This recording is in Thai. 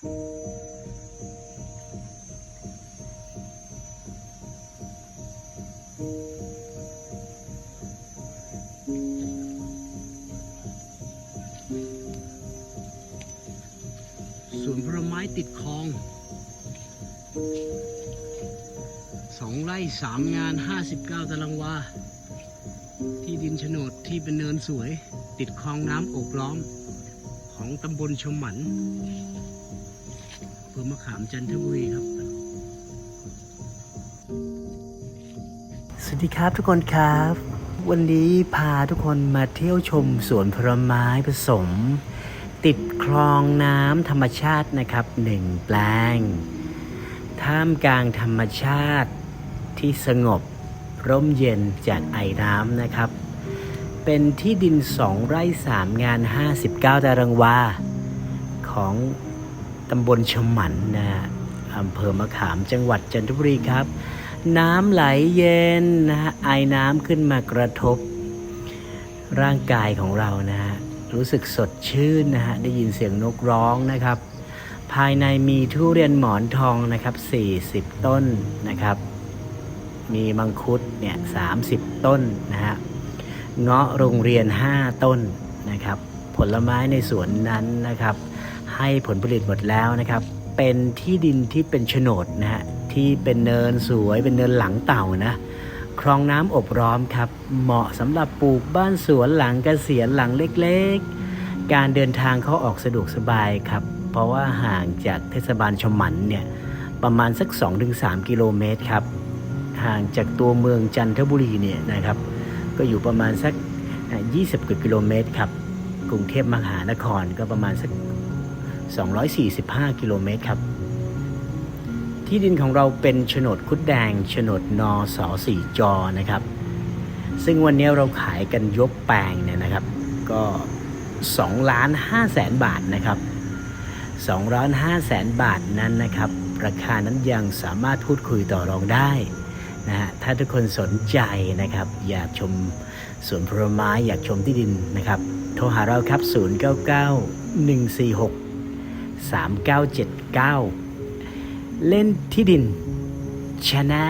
สวนผลไม้ติดคลอง สองไร่สามงาน 59 ตารางวา ที่ดินโฉนดที่เป็นเนินสวย ติดคลองน้ำโอบล้อม ของตำบลชมหมัน เภอมะขามจันทบุรีครับ สวัสดีครับทุกคนครับ วันนี้พาทุกคนมาเที่ยวชมสวนผลไม้ผสม ติดคลองน้ำธรรมชาตินะครับหนึ่งแปลง ท่ามกลางธรรมชาติที่สงบร่มเย็นจากไอ้น้ำนะครับ เป็นที่ดินสองไร่สามงาน 59 ตารางวาของ ตำบลชมหมันนะฮะอำเภอมะขามจังหวัดจันทบุรีครับ น้ำไหลเย็นนะฮะไอน้ำขึ้นมากระทบ ร่างกายของเรานะฮะรู้สึกสดชื่นนะฮะได้ยินเสียงนกร้องนะครับ ภายในมีทุเรียนหมอนทองนะครับ 40 ต้นนะครับ มีมังคุดเนี่ย30 ต้นนะฮะเงาะโรงเรียน 5 ต้นนะครับ ผลไม้ในสวนนั้นนะครับ ให้ผลผลิตหมดแล้วนะครับ เป็นที่ดินที่เป็นโฉนดนะฮะที่เป็นเนินสวยเป็นเนินหลังเต่านะคลองน้ำอบร้อมครับ เหมาะสำหรับปลูกบ้านสวนหลังเกษียณหลังเล็กๆ การเดินทางเข้าออกสะดวกสบายครับ เพราะว่าห่างจากเทศบาลชมหมันเนี่ยประมาณสัก 2-3 กิโลเมตรครับ ห่างจากตัวเมืองจันทบุรีเนี่ยนะครับ ก็อยู่ประมาณสัก 20กว่ากิโลเมตรครับ กรุงเทพมหานครก็ประมาณสัก 245 กิโลเมตรครับ ที่ดินของเราเป็นโฉนดคุดแดงโฉนดนอสอสีจอนะครับ ซึ่งวันนี้เราขายกันยกแปลงเนี่ยนะครับ ก็2ล้าน5แสนบาทนะครับ2ล้าน5แสนบาทนั้นนะครับ ราคานั้นยังสามารถพูดคุยต่อรองได้นะฮะถ้าทุกคนสนใจนะครับ อยากชมสวนผลไม้อยากชมที่ดินนะครับ โทรหาเราครับ 099 146 3979 เล่นที่ดินชนะ